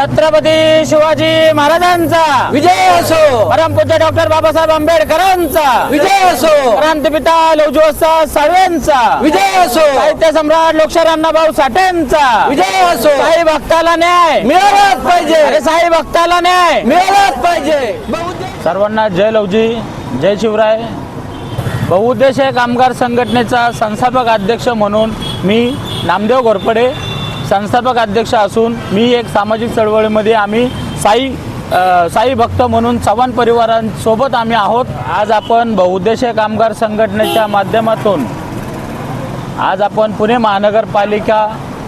छत्रपती शिवाजी महाराजांचा. विजय असो. परमपूज्य डॉक्टर बाबासाहेब आंबेडकरांचा. विजय असो. क्रांतीपिता लवजोस्ता साळवेंचा. विजय असो. साहित्य सम्राट लोकशाहीर भाऊ साठेंचा. विजय असो. साई भक्ताला न्याय. मिळालाच पाहिजे. अरे साई भक्ताला न्याय. मिळालाच पाहिजे. सर्वांना जय लवजी जय शिवराय. बहुउद्देशीय कामगार संघटनेचा संस्थापक अध्यक्ष म्हणून मी नामदेव घोरपडे. संस्थापक अध्यक्ष असून मी एक सामाजिक चळवळीमध्ये आम्ही साई साई भक्त म्हणून चव्हाण परिवारांसोबत आम्ही आहोत. आज आपण बहुउद्देशीय कामगार संघटनेच्या माध्यमातून आज आपण पुणे महानगरपालिका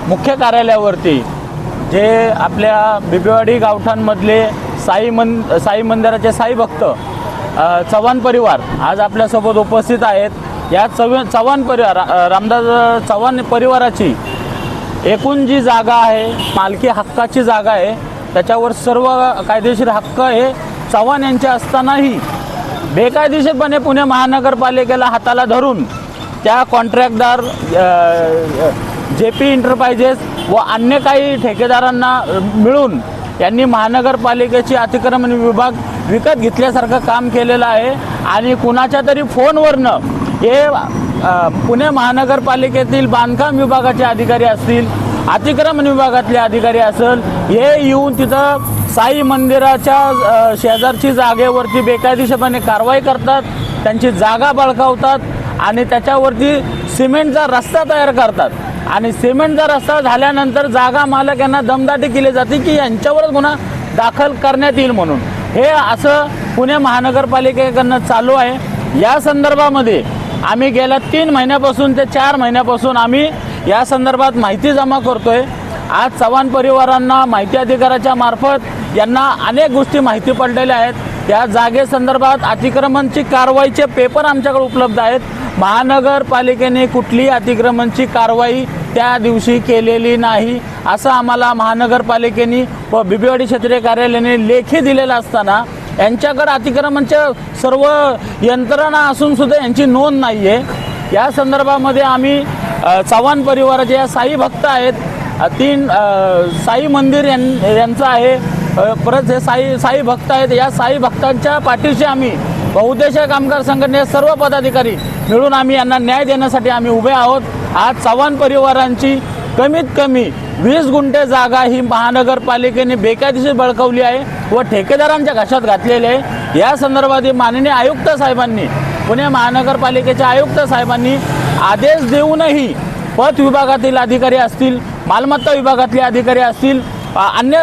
मुख्य कार्यालयावरती जे आपल्या बिबेवाडी गावठाणमधले साई मन साई मंदिराचे साई भक्त चव्हाण परिवार आज आपल्यासोबत उपस्थित आहेत. या चव चव्हाण परिवार रामदास चव्हाण परिवाराची एकूण जी जागा आहे मालकी हक्काची जागा आहे त्याच्यावर सर्व कायदेशीर हक्क हे चव्हाण यांचे असतानाही बेकायदेशीरपणे पुणे महानगरपालिकेला हाताला धरून त्या कॉन्ट्रॅक्टदार जे पी इंटरप्राइजेस व अन्य काही ठेकेदारांना मिळून यांनी महानगरपालिकेची अतिक्रमण विभाग विकत घेतल्यासारखं काम केलेलं आहे. आणि कुणाच्या तरी फोनवरनं हे पुणे महानगरपालिकेतील बांधकाम विभागाचे अधिकारी असतील अतिक्रमण विभागातले अधिकारी असेल हे येऊन तिथं साई मंदिराच्या शेजारची जागेवरती बेकायदेशीरपणे कारवाई करतात त्यांची जागा बळकावतात आणि त्याच्यावरती सिमेंटचा रस्ता तयार करतात. आणि सिमेंटचा रस्ता झाल्यानंतर जागा मालक यांना दमदाटी केली जाते की यांच्यावरच गुन्हा दाखल करण्यात येईल म्हणून. हे असं पुणे महानगरपालिकेकडनं चालू आहे. या संदर्भामध्ये आम्ही गेल्या तीन महिन्यापासून ते चार महिन्यापासून आम्ही या संदर्भात माहिती जमा करतोय. आज चव्हाण परिवारांना माहिती अधिकाराच्या मार्फत यांना अनेक गोष्टी माहिती पडलेल्या आहेत. त्या जागेसंदर्भात अतिक्रमणची कारवाईचे पेपर आमच्याकडे उपलब्ध आहेत. महानगरपालिकेने कुठलीही अतिक्रमणची कारवाई त्या दिवशी केलेली नाही असं आम्हाला महानगरपालिकेने व बीबीवाडी क्षेत्रीय कार्यालयाने लेखी दिलेलं असताना यांच्याकडे अतिक्रमणच्या सर्व यंत्रणा असून सुद्धा यांची नोंद नाही आहे या संदर्भामध्ये आम्ही चव्हाण परिवाराचे या साई भक्त आहेत. तीन साई मंदिर यां- यांचं आहे. परत हे साई साई भक्त आहेत. या साई भक्तांच्या पाठीशी आम्ही बहुउद्देशीय कामगार संघटनेचे सर्व पदाधिकारी मिळून आम्ही यांना न्याय देण्यासाठी आम्ही उभे आहोत. आज चव्हाण परिवारांची कमीत कमी वीस गुंठे जागा ही महानगरपालिकेने बेकायदेशीर बळकावली आहे. व ठेकेदारांच्या घशात घातलेले या संदर्भातील माननीय आयुक्त साहेबांनी पुणे महानगरपालिकेच्या आयुक्त साहेबांनी आदेश देऊनही पथ विभागातील अधिकारी असतील मालमत्ता विभागातले अधिकारी असतील अन्य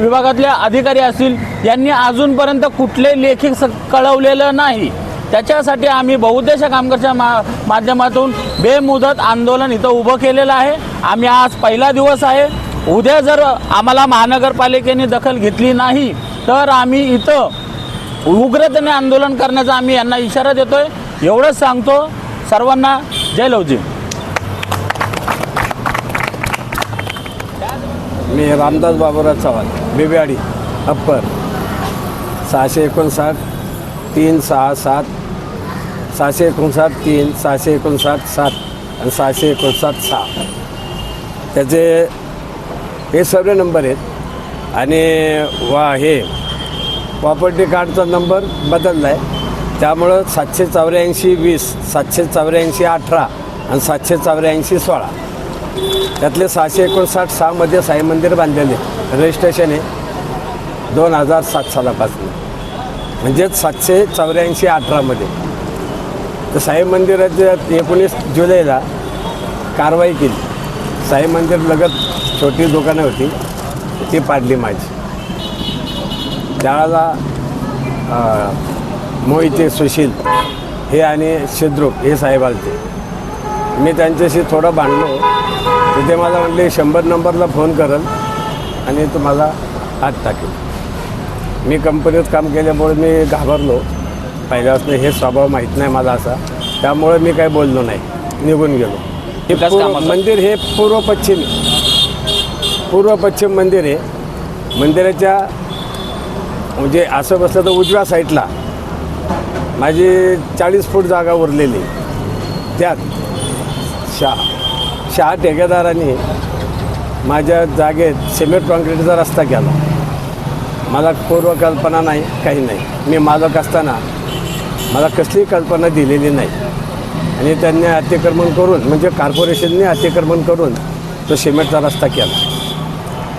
विभागातले अधिकारी असतील यांनी अजूनपर्यंत कुठले लेखी स- कळवलेलं नाही. त्याच्यासाठी आम्ही बहुउद्देशीय कामगारच्या मा माध्यमातून बेमुदत आंदोलन इथं उभं केलेलं आहे. आम्ही आज पहिला दिवस आहे. उद्या जर आम्हाला महानगरपालिकेने दखल घेतली नाही तर आम्ही इथं उग्रतेने आंदोलन करण्याचा आम्ही यांना इशारा देतोय. एवढंच सांगतो सर्वांना. जय लवजी. मी रामदास बाबूराव चव्हाण बिब्याडी अप्पर. सहाशे एकोणसाठ तीन सहा सात. सहाशे एकोणसाठ तीन सहाशे एकोणसाठ सात. आणि सहाशे एकोणसाठ सहा. त्याचे हे सर्व नंबर आहेत. आणि वा हे प्रॉपर्टी कार्डचा नंबर बदलला आहे त्यामुळं सातशे चौऱ्याऐंशी वीस सातशे चौऱ्याऐंशी अठरा आणि सातशे चौऱ्याऐंशी सोळा. त्यातले सहाशे एकोणसाठ सहामध्ये साई मंदिर बांधलेले रजिस्ट्रेशन आहे. दोन हजार सात सालापासून. म्हणजेच सातशे चौऱ्याऐंशी अठरामध्ये तर साई मंदिराच्या एकोणीस जुलैला कारवाई केली. साई मंदिर लगत छोटी दुकानं होती. ती पाडली माझी. त्यावेळेला मोहिते सुशील हे आणि शिद्रुक हे साहेब आलते. मी त्यांच्याशी थोडं भांडलो. तिथे मला म्हणले शंभर नंबरला फोन करल आणि तुम्हाला हात टाकेल. मी कंपनीत काम केल्यामुळे मी घाबरलो. पहिल्यापासून हे स्वभाव माहीत नाही मला असा. त्यामुळे मी काही बोललो नाही. निघून गेलो. हे पूर्व. मंदिर हे पूर्व पश्चिम. पूर्व पश्चिम मंदिर आहे मंदिराच्या म्हणजे असं बसलं तर उजव्या साईडला. माझी चाळीस फूट जागा उरलेली. त्यात शहा शहा ठेकेदारांनी माझ्या जागेत सिमेंट कॉन्क्रीटचा रस्ता केला. मला पूर्वकल्पना नाही काही नाही. मी मालक असताना मला कसली कल्पना दिलेली नाही. आणि त्यांनी अतिक्रमण करून म्हणजे कॉर्पोरेशनने अतिक्रमण करून तो सिमेंटचा रस्ता केला.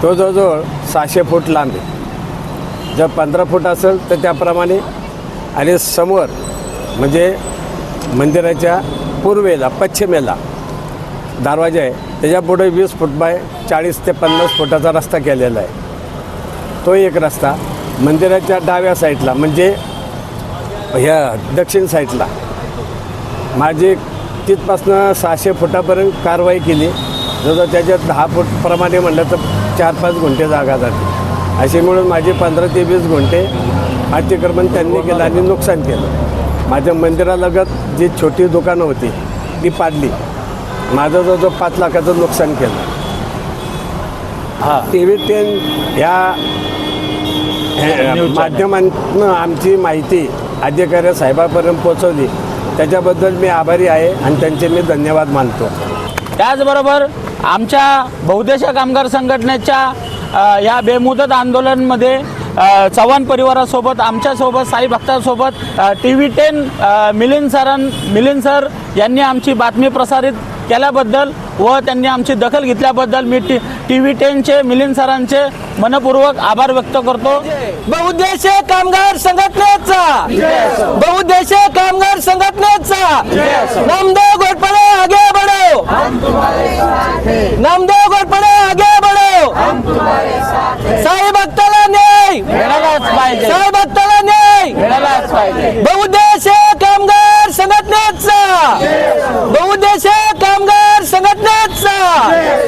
तो जवळजवळ सहाशे फूट लांब आहे. जर पंधरा फूट असेल तर त्याप्रमाणे आणि समोर म्हणजे मंदिराच्या पूर्वेला पश्चिमेला दरवाजा आहे. त्याच्यापुढे वीस फूट बाय चाळीस ते पन्नास फुटाचा रस्ता केलेला आहे. तो एक रस्ता मंदिराच्या डाव्या साईडला म्हणजे ह्या दक्षिण साईडला माझी तिथपासनं सहाशे फुटापर्यंत कारवाई केली. जवळ त्याच्यात दहा फूटप्रमाणे म्हणलं तर चार पाच गुंठे जागा जाते. अशी मिळून माझे पंधरा ते वीस गुंठे अतिक्रमण त्यांनी केलं आणि नुकसान केलं. माझ्या मंदिरालगत जी छोटी दुकानं होती ती पाडली. माझं जवळजवळ पाच लाखाचं नुकसान केलं. हां. टी व्ही टेन ह्या. माध्यमांतनं आमची माहिती अधिकारी साहेबापर्यंत पोहोचवली. त्याच्याबद्दल मी आभारी आहे आणि त्यांचे मी धन्यवाद मानतो. त्याचबरोबर आमच्या बहुदेश कामगार संघटनेच्या या बेमुदत आंदोलनमध्ये चव्हाण परिवारासोबत आमच्यासोबत साई भक्तांसोबत टी व्ही टेन मिलिंद सरां मिलिंद सर यांनी आमची बातमी प्रसारित केल्याबद्दल व त्यांनी आमची दखल घेतल्याबद्दल मी टी टी व्ही टेनचे मिलिंद सरांचे मनपूर्वक आभार व्यक्त करतो. बहुद्देशीय कामगार संघटनेचा बहुद्देशीय कामगार संघटनेचा नामदेव घोटपडे आगे बढ़ो नामदेव घोटपडे आगे बढ़ो साई भक्ताला न्याय मिळालाच पाहिजे साई भक्ताला न्याय मिळालाच पाहिजे बहुद्देशीय कामगार संघटनेचा बहुद्देशीय कामगार संघटनेचा